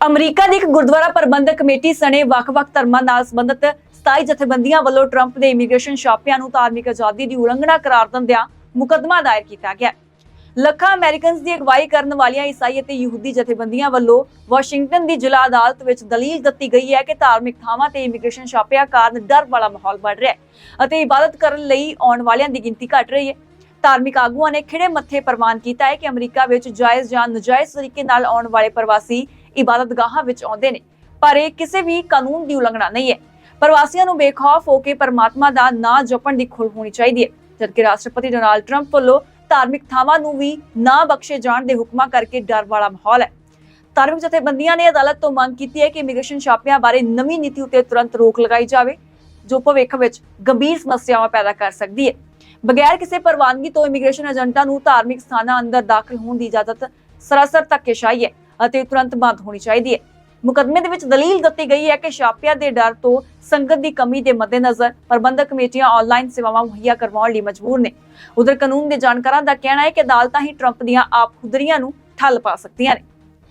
America ਦੀ ਇੱਕ ਗੁਰਦੁਆਰਾ ਪ੍ਰਬੰਧਕ committee ਸਣੇ ਵੱਖ-ਵੱਖ ਧਰਮਾਂ ਨਾਲ ਸੰਬੰਧਿਤ 27 ਜਥੇਬੰਦੀਆਂ ਵੱਲੋਂ ਟਰੰਪ ਦੇ ਇਮੀਗ੍ਰੇਸ਼ਨ ਛਾਪਿਆਂ ਨੂੰ ਧਾਰਮਿਕ ਆਜ਼ਾਦੀ ਦੀ ਉਲੰਘਣਾ ਕਰਾਰ ਦਿੰਦਿਆਂ ਮੁਕੱਦਮਾ ਦਾਇਰ ਕੀਤਾ ਗਿਆ। ਲੱਖਾਂ ਅਮਰੀਕਨਸ ਦੀ ਅਗਵਾਈ ਕਰਨ ਵਾਲੀਆਂ ਈਸਾਈ ਅਤੇ ਯਹੂਦੀ ਜਥੇਬੰਦੀਆਂ ਵੱਲੋਂ ਵਾਸ਼ਿੰਗਟਨ ਦੀ ਜ਼ਿਲ੍ਹਾ ਅਦਾਲਤ ਵਿੱਚ ਦਲੀਲ ਦਿੱਤੀ ਗਈ ਹੈ ਕਿ ਧਾਰਮਿਕ ਥਾਵਾਂ ਤੇ ਇਮੀਗ੍ਰੇਸ਼ਨ ਛਾਪਿਆਂ ਕਾਰਨ ਡਰ ਵਾਲਾ ਮਾਹੌਲ ਬਣ ਰਿਹਾ ਹੈ ਅਤੇ ਇਬਾਦਤ ਕਰਨ ਲਈ ਆਉਣ ਵਾਲਿਆਂ ਦੀ ਗਿਣਤੀ ਘਟ ਰਹੀ ਹੈ। ਧਾਰਮਿਕ ਆਗੂਆਂ ਨੇ ਖਿੜੇ ਮੱਥੇ ਪ੍ਰਵਾਨ ਕੀਤਾ ਹੈ ਕਿ ਅਮਰੀਕਾ ਵਿੱਚ ਜਾਇਜ਼ ਜਾਂ ਨਜਾਇਜ਼ ਤਰੀਕੇ ਨਾਲ ਆਉਣ ਵਾਲੇ ਪ੍ਰਵਾਸੀ ਇਬਾਦਤਗਾਹਾਂ ਵਿੱਚ ਆਉਂਦੇ ਨੇ। ਪਰ ਇਹ ਕਿਸੇ ਵੀ ਕਾਨੂੰਨ ਦੀ ਉਲੰਘਣਾ ਨਹੀਂ ਹੈ। ਪ੍ਰਵਾਸੀਆਂ ਨੂੰ ਬੇਖੌਫ ਹੋ ਕੇ ਪਰਮਾਤਮਾ ਦਾ ਨਾਂ ਜਪਣ ਦੀ ਖੁੱਲ੍ਹ ਹੋਣੀ ਚਾਹੀਦੀ ਹੈ। ਜਦਕਿ ਰਾਸ਼ਟਰਪਤੀ ਡੋਨਾਲਡ ਟਰੰਪ ਵੱਲੋਂ ਧਾਰਮਿਕ ਥਾਵਾਂ ਨੂੰ ਵੀ ਨਾ ਬਖਸ਼ੇ ਜਾਣ ਦੇ ਹੁਕਮਾਂ ਕਰਕੇ ਡਰ ਵਾਲਾ ਮਾਹੌਲ ਹੈ। ਧਾਰਮਿਕ ਜਥੇਬੰਦੀਆਂ ਨੇ ਅਦਾਲਤ ਤੋਂ ਮੰਗ ਕੀਤੀ ਹੈ ਕਿ ਇਮੀਗ੍ਰੇਸ਼ਨ ਛਾਪਿਆਂ ਬਾਰੇ ਨਵੀਂ ਨੀਤੀ ਉੱਤੇ ਤੁਰੰਤ ਰੋਕ ਲਗਾਈ ਜਾਵੇ, ਜੋ ਭਵਿੱਖ ਵਿੱਚ ਗੰਭੀਰ ਸਮੱਸਿਆਵਾਂ ਪੈਦਾ ਕਰ ਸਕਦੀ ਹੈ। ਬਗੈਰ ਕਿਸੇ ਪ੍ਰਵਾਨਗੀ ਤੋਂ ਇਮੀਗ੍ਰੇਸ਼ਨ ਏਜੰਟਾਂ ਨੂੰ ਧਾਰਮਿਕ ਸਥਾਨਾਂ ਅੰਦਰ ਦਾਖਲ ਹੋਣ ਦੀ ਇਜਾਜ਼ਤ ਸਰਾਸਰ ਧੱਕੇਸ਼ਾਹੀ ਹੈ। ਅਤੇ ਤੁਰੰਤ ਬੰਦ ਹੋਣੀ ਚਾਹੀਦੀ ਹੈ। ਮੁਕੱਦਮੇ ਦੇ ਵਿੱਚ ਦਲੀਲ ਦਿੱਤੀ ਗਈ ਹੈ ਕਿ ਛਾਪਿਆਂ ਦੇ ਡਰ ਤੋਂ ਸੰਗਤ ਦੀ ਕਮੀ ਦੇ ਮੱਦੇਨਜ਼ਰ ਪ੍ਰਬੰਧਕ ਕਮੇਟੀਆਂ ਆਨਲਾਈਨ ਸੇਵਾਵਾਂ ਮੁਹੱਈਆ ਕਰਵਾਉਣ ਲਈ ਮਜਬੂਰ ਨੇ। ਉਧਰ ਕਾਨੂੰਨ ਦੇ ਜਾਣਕਾਰਾਂ ਦਾ ਕਹਿਣਾ ਹੈ ਕਿ ਅਦਾਲਤਾਂ ਹੀ ਟਰੰਪ ਦੀਆਂ ਆਪ ਖੁਦਰੀਆਂ ਨੂੰ ਠੱਲ ਪਾ ਸਕਦੀਆਂ ਨੇ।